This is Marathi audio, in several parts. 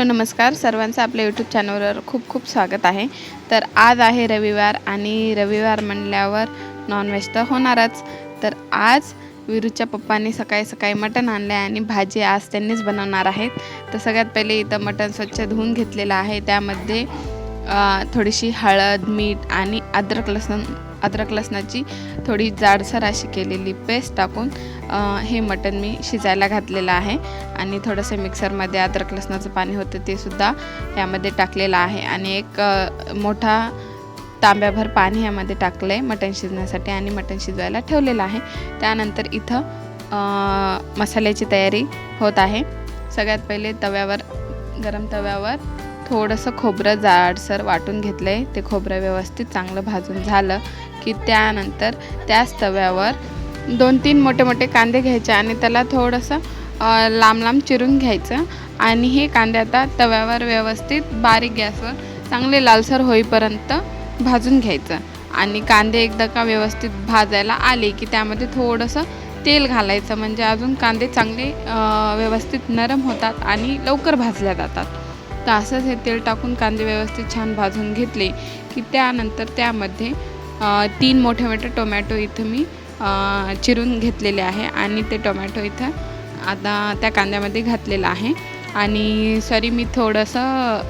हॅलो नमस्कार. सर्वांचं आपल्या यूट्यूब चॅनलवर खूप खूप स्वागत आहे. तर आज आहे रविवार आणि रविवार म्हणल्यावर नॉनव्हेज तर होणारच. तर आज विरूच्या पप्पांनी सकाळी सकाळी मटण आणलं आहे आणि भाजी आज त्यांनीच बनवणार आहेत. तर सगळ्यात पहिले इथं मटण स्वच्छ धुवून घेतलेलं आहे. त्यामध्ये थोडीशी हळद मीठ आणि अद्रक लसण अद्रक लसणाची थोडी जाडसर अशी केलेली पेस्ट टाकून हे मटण मी शिजायला घातलेलं आहे आणि थोडंसं मिक्सरमध्ये अद्रक लसणाचं पाणी होतं ते सुद्धा यामध्ये टाकलेलं आहे आणि एक मोठा तांब्याभर पाणी यामध्ये टाकलं आहे मटण शिजण्यासाठी आणि मटण शिजवायला ठेवलेलं आहे. त्यानंतर इथं मसाल्याची तयारी होत आहे. सगळ्यात पहिले तव्यावर गरम तव्यावर थोडंसं खोबरं जाडसर वाटून घेतलं आहे ते खोबरं व्यवस्थित चांगलं भाजून झालं की त्यानंतर त्याच तव्यावर दोन तीन मोठे मोठे कांदे घ्यायचे आणि त्याला थोडंसं लांब लांब चिरून घ्यायचं. आणि हे कांदे आता तव्यावर व्यवस्थित बारीक गॅसवर चांगले लालसर होईपर्यंत भाजून घ्यायचं. आणि कांदे एकदा का व्यवस्थित भाजायला आले की त्यामध्ये थोडंसं तेल घालायचं. म्हणजे अजून कांदे चांगले व्यवस्थित नरम होतात आणि लवकर भाजल्या जातात. तर असंच हे तेल टाकून कांदे व्यवस्थित छान भाजून घेतले की त्यानंतर त्यामध्ये तीन मोठे मोठे टोमॅटो इथं मी चिरून घेतलेले आहे आणि ते टोमॅटो इथं आता त्या कांद्यामध्ये घातलेलं आहे. आणि सॉरी मी थोडंसं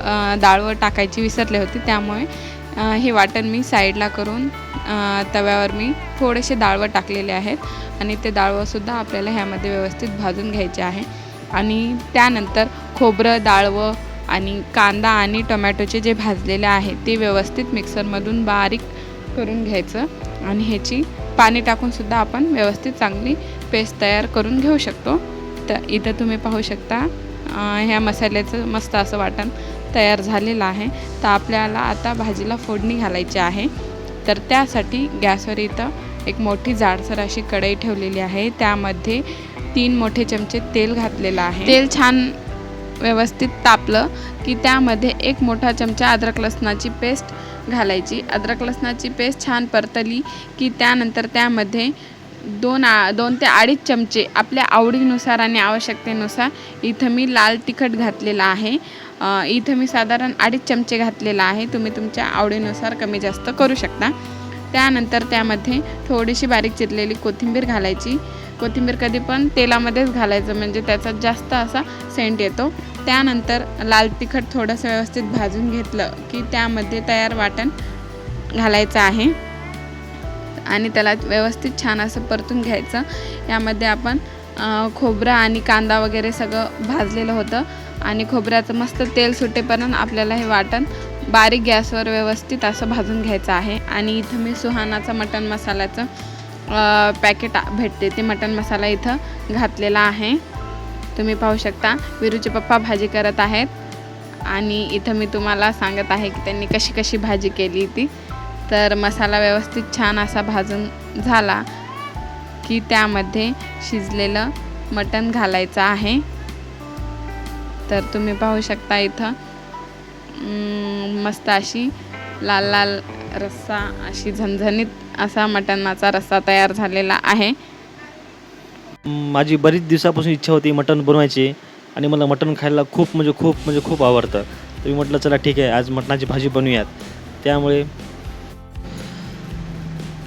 डाळवर डाळवं टाकायची विसरले होते त्यामुळे हे वाटण मी साईडला करून तव्यावर मी थोडेसे डाळवं टाकलेले आहेत आणि ते डाळवंसुद्धा आपल्याला ह्यामध्ये व्यवस्थित भाजून घ्यायचे आहे. आणि त्यानंतर खोबरं डाळवं आणि कांदा आणि टोमॅटोचे जे भाजलेले आहे ते व्यवस्थित मिक्सरमधून बारीक करून घ्यायचं. आणि ह्याची पाणी टाकूनसुद्धा आपण व्यवस्थित चांगली पेस्ट तयार करून घेऊ शकतो. तर इथं तुम्ही पाहू शकता ह्या मसाल्याचं मस्त असं वाटण तयार झालेलं आहे. तर आपल्याला आता भाजीला फोडणी घालायची आहे. तर त्यासाठी गॅसवर इथं एक मोठी जाडसर अशी कढई ठेवलेली आहे. त्यामध्ये तीन मोठे चमचे तेल घातलेलं आहे. तेल छान व्यवस्थित तापलं की त्यामध्ये एक मोठा चमचा अद्रक लसणाची पेस्ट घालायची. अद्रक लसणाची पेस्ट छान परतली की त्यानंतर त्यामध्ये दोन आ दोन ते अडीच चमचे आपल्या आवडीनुसार आणि आवश्यकतेनुसार इथं मी लाल तिखट घातलेला आहे. इथं मी साधारण अडीच चमचे घातलेलं आहे. तुम्ही तुमच्या आवडीनुसार कमी जास्त करू शकता. त्यानंतर त्यामध्ये थोडीशी बारीक चिरलेली कोथिंबीर घालायची. कोथिंबीर कधी पण तेलामध्येच घालायचं म्हणजे त्याचा जास्त असा सेंट येतो. त्यानंतर लाल तिखट थोडंसं व्यवस्थित भाजून घेतलं की त्यामध्ये तयार वाटण घालायचं आहे. आणि त्याला व्यवस्थित छान असं परतून घ्यायचं. यामध्ये आपण खोबरं आणि कांदा वगैरे सगळं भाजलेलं होतं. आणि खोबऱ्याचं मस्त तेल सुटेपर्यंत आपल्याला हे वाटण बारीक गॅसवर व्यवस्थित असं भाजून घ्यायचं आहे. आणि इथं मी सुहानाचा मटण मसाल्याचं पॅकेट भेटते. ते मटण मसाला इथं घातलेला आहे. तुम्ही पाहू शकता. विरूचे पप्पा भाजी करत आहेत. आणि इथं मी तुम्हाला सांगत आहे की त्यांनी कशी कशी भाजी केली ती. तर मसाला व्यवस्थित छान असा भाजून झाला की त्यामध्ये शिजलेलं मटण घालायचं आहे. तर तुम्ही पाहू शकता इथं मस्त अशी लाल लाल रस्सा अशी झणझणीत असा मटणाचा रस्सा तयार झालेला आहे. माझी बरीच दिवसापासून इच्छा होती मटण बनवायची आणि मला मटण खायला खूप म्हणजे खूप म्हणजे खूप आवडतं. तर मी म्हटलं चला ठीक आहे आज मटणाची भाजी बनवूयात. त्यामुळे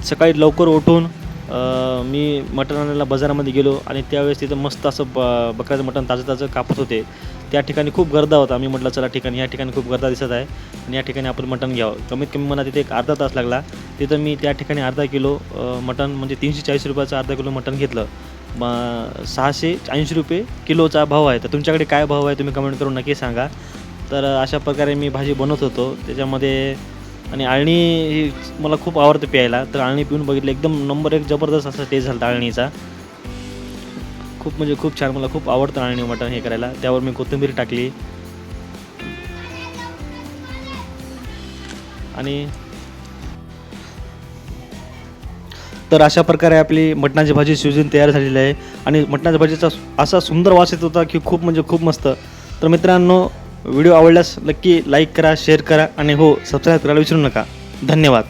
सकाळी लवकर उठून मी मटण आणायला बाजारामध्ये गेलो आणि त्यावेळेस तिथं मस्त असं ब बकऱ्याचं मटण ताजं ताजं कापत होते. त्या ठिकाणी खूप गर्दा होता. मी म्हटलं चला ठिकाणी या ठिकाणी खूप गर्दा दिसत आहे आणि या ठिकाणी आपण मटण घ्यावं. कमीत कमी मला तिथे एक अर्धा तास लागला. तिथं मी त्या ठिकाणी अर्धा किलो मटण म्हणजे तीनशे चाळीस रुपयाचं अर्धा किलो मटण घेतलं. मग सहाशे ऐंशी रुपये किलोचा भाव आहे. तर तुमच्याकडे काय भाव आहे तुम्ही कमेंट करून नक्की सांगा. तर अशा प्रकारे मी भाजी बनवत होतो. त्याच्यामध्ये आणि आळणी ही मला खूप आवडतं प्यायला. तर आळणी पिऊन बघितलं एकदम नंबर एक जबरदस्त असा टेस्ट झाला आळणीचा. खूप म्हणजे खूप छान मला खूप आवडतं आळणी मटण हे करायला. त्यावर मी कोथिंबीर टाकली. आणि तर अशा प्रकारे आपली मटणाची भाजी शिजून तयार झालेली आहे. आणि मटणाच्या भाजीचा असा सुंदर वास येत होता की खूप म्हणजे खूप मस्त. तर मित्रांनो व्हिडिओ आवडल्यास नक्की लाईक करा शेअर करा आणि हो सबस्क्राईब करायला विसरू नका. धन्यवाद.